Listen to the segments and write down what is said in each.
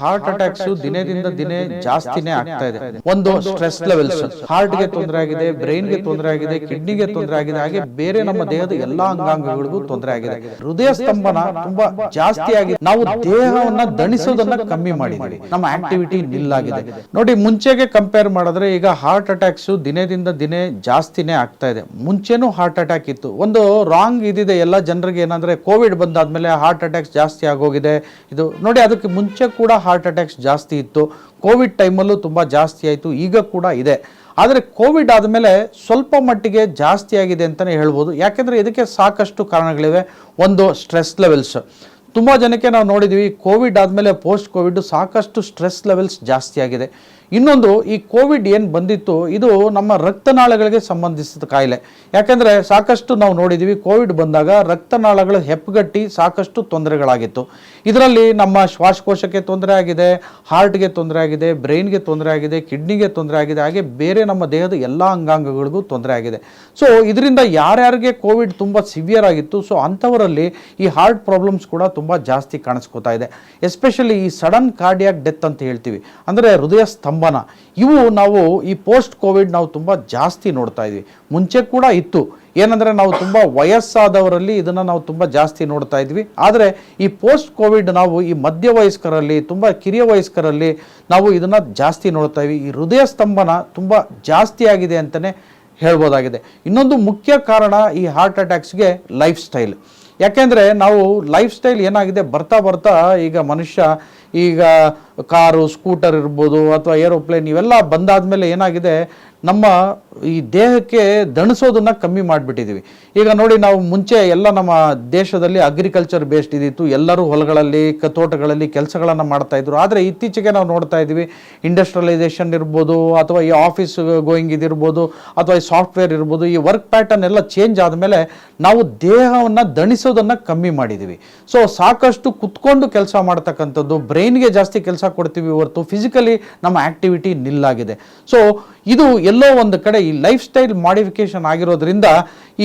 Heart attacks ದಿನದಿಂದ ದಿನೇ ಜಾಸ್ತಿನೇ ಆಗ್ತಾ ಇದೆ. ಒಂದು ಸ್ಟ್ರೆಸ್ ಲೆವೆಲ್ಸ್ ಹಾರ್ಟ್ಗೆ ತೊಂದರೆ ಆಗಿದೆ ಬ್ರೈನ್ಗೆ ತೊಂದರೆ ಆಗಿದೆ ಕಿಡ್ನಿಗೆ ತೊಂದರೆ ಆಗಿದೆ ಹಾಗೆ ಬೇರೆ ನಮ್ಮ ದೇಹದ ಎಲ್ಲಾ ಅಂಗಾಂಗಗಳಿಗೂ ತೊಂದರೆ ಆಗಿದೆ. ಹೃದಯ ಸ್ತಂಭನ ತುಂಬಾ ಜಾಸ್ತಿ ಆಗಿದೆ. ನಾವು ದೇಹವನ್ನ ದಣಿಸೋದನ್ನ ಕಮ್ಮಿ ಮಾಡಿದ್ವಿ ನಮ್ಮ ಆಕ್ಟಿವಿಟಿ ನಿಲ್ಲಾಗಿದೆ. ನೋಡಿ ಮುಂಚೆಗೆ ಕಂಪೇರ್ ಮಾಡಿದ್ರೆ ಈಗ ಹಾರ್ಟ್ ಅಟ್ಯಾಕ್ಸ್ ದಿನದಿಂದ ದಿನೇ ಜಾಸ್ತಿನೇ ಆಗ್ತಾ ಇದೆ. ಮುಂಚೆನೂ ಹಾರ್ಟ್ ಅಟ್ಯಾಕ್ ಇತ್ತು. ಒಂದು ರಾಂಗ್ ಇದಿದೆ. ಎಲ್ಲ ಜನರಿಗೆ ಏನಂದ್ರೆ ಕೋವಿಡ್ ಬಂದಾದ್ಮೇಲೆ ಹಾರ್ಟ್ ಅಟ್ಯಾಕ್ಸ್ ಜಾಸ್ತಿ ಆಗೋಗಿದೆ. ಇದು ನೋಡಿ ಅದಕ್ಕೆ ಮುಂಚೆ ಕೂಡ ಹಾರ್ಟ್ ಅಟ್ಯಾಕ್ಸ್ ಜಾಸ್ತಿ ಇತ್ತು. ಕೋವಿಡ್ ಟೈಮಲ್ಲೂ ತುಂಬ ಜಾಸ್ತಿ ಆಯಿತು. ಈಗ ಕೂಡ ಇದೆ. ಆದರೆ ಕೋವಿಡ್ ಆದಮೇಲೆ ಸ್ವಲ್ಪ ಮಟ್ಟಿಗೆ ಜಾಸ್ತಿ ಆಗಿದೆ ಅಂತಲೇ ಹೇಳ್ಬೋದು. ಯಾಕೆಂದರೆ ಇದಕ್ಕೆ ಸಾಕಷ್ಟು ಕಾರಣಗಳಿವೆ. ಒಂದು ಸ್ಟ್ರೆಸ್ ಲೆವೆಲ್ಸ್ ತುಂಬ ಜನಕ್ಕೆ ನಾವು ನೋಡಿದ್ದೀವಿ ಕೋವಿಡ್ ಆದಮೇಲೆ ಪೋಸ್ಟ್ ಕೋವಿಡ್ ಸಾಕಷ್ಟು ಸ್ಟ್ರೆಸ್ ಲೆವೆಲ್ಸ್ ಜಾಸ್ತಿ ಆಗಿದೆ. ಇನ್ನೊಂದು, ಈ ಕೋವಿಡ್ ಏನು ಬಂದಿತ್ತು, ಇದು ನಮ್ಮ ರಕ್ತನಾಳಗಳಿಗೆ ಸಂಬಂಧಿಸಿದ ಕಾಯಿಲೆ. ಯಾಕೆಂದರೆ ಸಾಕಷ್ಟು ನಾವು ನೋಡಿದ್ದೀವಿ ಕೋವಿಡ್ ಬಂದಾಗ ರಕ್ತನಾಳಗಳು ಹೆಪ್ಪುಗಟ್ಟಿ ಸಾಕಷ್ಟು ತೊಂದರೆಗಳಾಗಿತ್ತು. ಇದರಲ್ಲಿ ನಮ್ಮ ಶ್ವಾಸಕೋಶಕ್ಕೆ ತೊಂದರೆ ಆಗಿದೆ ಹಾರ್ಟ್ಗೆ ತೊಂದರೆ ಆಗಿದೆ ಬ್ರೈನ್ಗೆ ತೊಂದರೆ ಆಗಿದೆ ಕಿಡ್ನಿಗೆ ತೊಂದರೆ ಆಗಿದೆ, ಹಾಗೆ ಬೇರೆ ನಮ್ಮ ದೇಹದ ಎಲ್ಲ ಅಂಗಾಂಗಗಳಿಗೂ ತೊಂದರೆ ಆಗಿದೆ. ಸೊ ಇದರಿಂದ ಯಾರ್ಯಾರಿಗೆ ಕೋವಿಡ್ ತುಂಬ ಸಿವಿಯರ್ ಆಗಿತ್ತು ಸೊ ಅಂಥವರಲ್ಲಿ ಈ ಹಾರ್ಟ್ ಪ್ರಾಬ್ಲಮ್ಸ್ ಕೂಡ ತುಂಬ ಜಾಸ್ತಿ ಕಾಣಿಸ್ಕೋತಾ ಇದೆ. ಎಸ್ಪೆಷಲಿ ಈ ಸಡನ್ ಕಾರ್ಡಿಯಾಕ್ ಡೆತ್ ಅಂತ ಹೇಳ್ತೀವಿ. ಅಂದರೆ ಹೃದಯ ಸ್ತಂಭನ. ಇವು ನಾವು ಈ ಪೋಸ್ಟ್ ಕೋವಿಡ್ ನಾವು ತುಂಬ ಜಾಸ್ತಿ ನೋಡ್ತಾ ಇದ್ವಿ. ಮುಂಚೆ ಕೂಡ ಇತ್ತು. ಏನಂದರೆ ನಾವು ತುಂಬ ವಯಸ್ಸಾದವರಲ್ಲಿ ಇದನ್ನು ನಾವು ತುಂಬ ಜಾಸ್ತಿ ನೋಡ್ತಾ ಇದ್ವಿ. ಆದರೆ ಈ ಪೋಸ್ಟ್ ಕೋವಿಡ್ ನಾವು ಈ ಮಧ್ಯ ವಯಸ್ಕರಲ್ಲಿ ತುಂಬ ಕಿರಿಯ ವಯಸ್ಕರಲ್ಲಿ ನಾವು ಇದನ್ನು ಜಾಸ್ತಿ ನೋಡ್ತಾ ಇದ್ವಿ. ಈ ಹೃದಯ ಸ್ತಂಭನ ತುಂಬ ಜಾಸ್ತಿ ಆಗಿದೆ ಅಂತಲೇ ಹೇಳ್ಬೋದಾಗಿದೆ. ಇನ್ನೊಂದು ಮುಖ್ಯ ಕಾರಣ ಈ ಹಾರ್ಟ್ ಅಟ್ಯಾಕ್ಸ್ಗೆ ಲೈಫ್ ಸ್ಟೈಲ್ ಯಾಕೆಂದರೆ ನಾವು ಲೈಫ್ ಸ್ಟೈಲ್ ಏನಾಗಿದೆ ಬರ್ತಾ ಬರ್ತಾ ಈಗ ಮನುಷ್ಯ ಈಗ ಕಾರು, ಸ್ಕೂಟರ್ ಇರ್ಬೋದು ಅಥವಾ ಏರೋಪ್ಲೇನ್ ಇವೆಲ್ಲ ಬಂದಾದ್ಮೇಲೆ ಏನಾಗಿದೆ, ನಮ್ಮ ಈ ದೇಹಕ್ಕೆ ದಣಿಸೋದನ್ನು ಕಮ್ಮಿ ಮಾಡಿಬಿಟ್ಟಿದ್ದೀವಿ ಈಗ ನೋಡಿ ನಾವು ಮುಂಚೆ ಎಲ್ಲ ನಮ್ಮ ದೇಶದಲ್ಲಿ ಅಗ್ರಿಕಲ್ಚರ್ ಬೇಸ್ಡ್ ಇದ್ದಿತ್ತು ಎಲ್ಲರೂ ಹೊಲಗಳಲ್ಲಿ, ಕ, ತೋಟಗಳಲ್ಲಿ ಕೆಲಸಗಳನ್ನು ಮಾಡ್ತಾಯಿದ್ರು ಆದರೆ ಇತ್ತೀಚೆಗೆ ನಾವು ನೋಡ್ತಾ ಇದ್ದೀವಿ ಇಂಡಸ್ಟ್ರಿಯಲೈಸೇಷನ್ ಇರ್ಬೋದು ಅಥವಾ ಈ ಆಫೀಸ್ ಗೋಯಿಂಗ್ ಇದಿರ್ಬೋದು ಅಥವಾ ಈ ಸಾಫ್ಟ್ವೇರ್ ಇರ್ಬೋದು, ಈ ವರ್ಕ್ ಪ್ಯಾಟರ್ನ್ ಎಲ್ಲ ಚೇಂಜ್ ಆದಮೇಲೆ ನಾವು ದೇಹವನ್ನು ದಣಿಸೋದನ್ನು ಕಮ್ಮಿ ಮಾಡಿದ್ದೀವಿ ಸೊ ಸಾಕಷ್ಟು ಕುತ್ಕೊಂಡು ಕೆಲಸ ಮಾಡ್ತಕ್ಕಂಥದ್ದು ಬ್ರೈನ್ಗೆ ಜಾಸ್ತಿ ಕೆಲಸ ಕೊಡ್ತೀವಿ ಹೊರತು ಫಿಸಿಕಲಿ ನಮ್ಮ ಆ್ಯಕ್ಟಿವಿಟಿ ನಿಲ್ಲಾಗಿದೆ. ಸೊ ಇದು ಎಲ್ಲೋ ಒಂದು ಕಡೆ ಈ ಲೈಫ್ ಸ್ಟೈಲ್ ಮಾಡಿಫಿಕೇಶನ್ ಆಗಿರೋದ್ರಿಂದ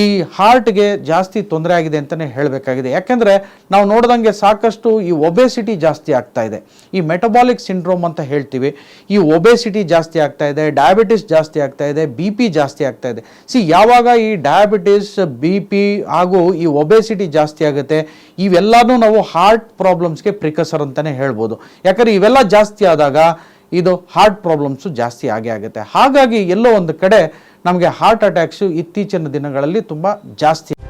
ಈ ಹಾರ್ಟ್ಗೆ ಜಾಸ್ತಿ ತೊಂದರೆ ಆಗಿದೆ ಅಂತಲೇ ಹೇಳಬೇಕಾಗಿದೆ. ಯಾಕೆಂದರೆ ನಾವು ನೋಡ್ದಂಗೆ ಸಾಕಷ್ಟು ಈ ಒಬೆಸಿಟಿ ಜಾಸ್ತಿ ಆಗ್ತಾ ಇದೆ. ಈ ಮೆಟಬಾಲಿಕ್ ಸಿಂಡ್ರೋಮ್ ಅಂತ ಹೇಳ್ತೀವಿ. ಈ ಒಬೆಸಿಟಿ ಜಾಸ್ತಿ ಆಗ್ತಾ ಇದೆ ಡಯಾಬಿಟಿಸ್ ಜಾಸ್ತಿ ಆಗ್ತಾ ಇದೆ ಬಿ ಪಿ ಜಾಸ್ತಿ ಆಗ್ತಾ ಇದೆ. ಸಿ ಯಾವಾಗ ಈ ಡಯಾಬಿಟಿಸ್ ಬಿ ಪಿ ಹಾಗೂ ಈ ಒಬೆಸಿಟಿ ಜಾಸ್ತಿ ಆಗುತ್ತೆ, ಇವೆಲ್ಲನೂ ನಾವು ಹಾರ್ಟ್ ಪ್ರಾಬ್ಲಮ್ಸ್ಗೆ ಪ್ರಿಕಸರ್ ಅಂತಲೇ ಹೇಳ್ಬೋದು. ಯಾಕಂದರೆ ಇವೆಲ್ಲ ಜಾಸ್ತಿ ಆದಾಗ ಇದು ಹಾರ್ಟ್ ಪ್ರಾಬ್ಲಮ್ಸು ಜಾಸ್ತಿ ಆಗೇ ಆಗುತ್ತೆ. ಹಾಗಾಗಿ ಎಲ್ಲೋ ಒಂದು ಕಡೆ ನಮಗೆ ಹಾರ್ಟ್ ಅಟ್ಯಾಕ್ಸು ಇತ್ತೀಚಿನ ದಿನಗಳಲ್ಲಿ ತುಂಬ ಜಾಸ್ತಿ